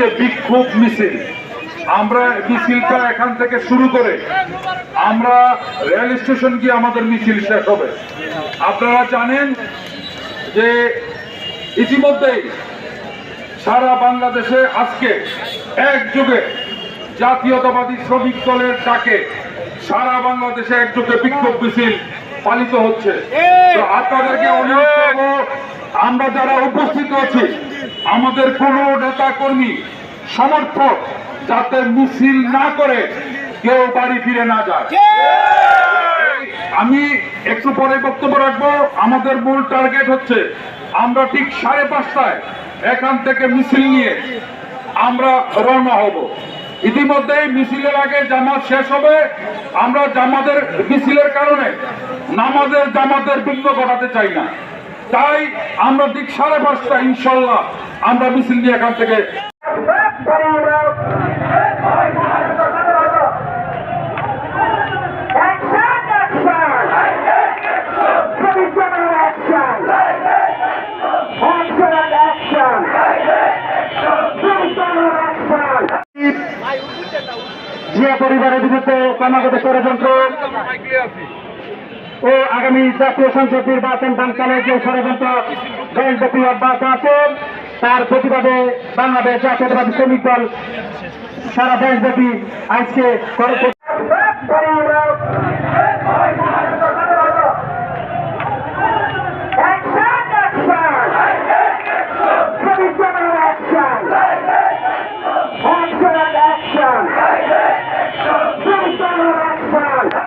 আজকে বিক্ষোভ মিছিল। আমরা মিছিলটা এখান থেকে শুরু করে আমরা রেল স্টেশন গিয়ে আমাদের মিছিল শেষ হবে। আপনারা জানেন যে ইতিমধ্যেই সারা বাংলাদেশে আজকে একযোগে জাতীয়তাবাদী শ্রমিক দলের ডাকে সারা বাংলাদেশে একযোগে বিক্ষোভ মিছিল পালিত হচ্ছে। আপনাদেরকে অনুরোধ করব, আমরা যারা উপস্থিত আছি আমাদের কোনো নেতা কর্মী সমর্থক যাতে মিছিল না করে কেউ বাড়ি ফিরে না যায়। আমি একটু পরে বক্তব্য রাখব আমাদের মূল টার্গেট হচ্ছে আমরা ঠিক সাড়ে পাঁচটায় এখান থেকে মিছিল নিয়ে আমরা রওনা হব। ইতিমধ্যেই মিছিলের আগে জামাত শেষ হবে। আমরা জামাতের মিছিলের কারণে নামাজের জামাতের বিঘ্ন ঘটাতে চাই না। তাই আমরা ঠিক সাড়ে পাঁচটা, ইনশাল্লাহ আমরা মিছিল নিয়ে এখান থেকে জিয়া পরিবারের বিরুদ্ধে কর্মাগত ষড়যন্ত্র। ও আগামী জাতীয় সংসদ নির্বাচন বানকালে যে ষড়যন্ত্র দেশব্যাপী অব্যাহত আছে, তার প্রতিবাদে বাংলাদেশ জাতীয়তাবাদী শ্রমিক দল সারা দেশব্যাপী আজকে action!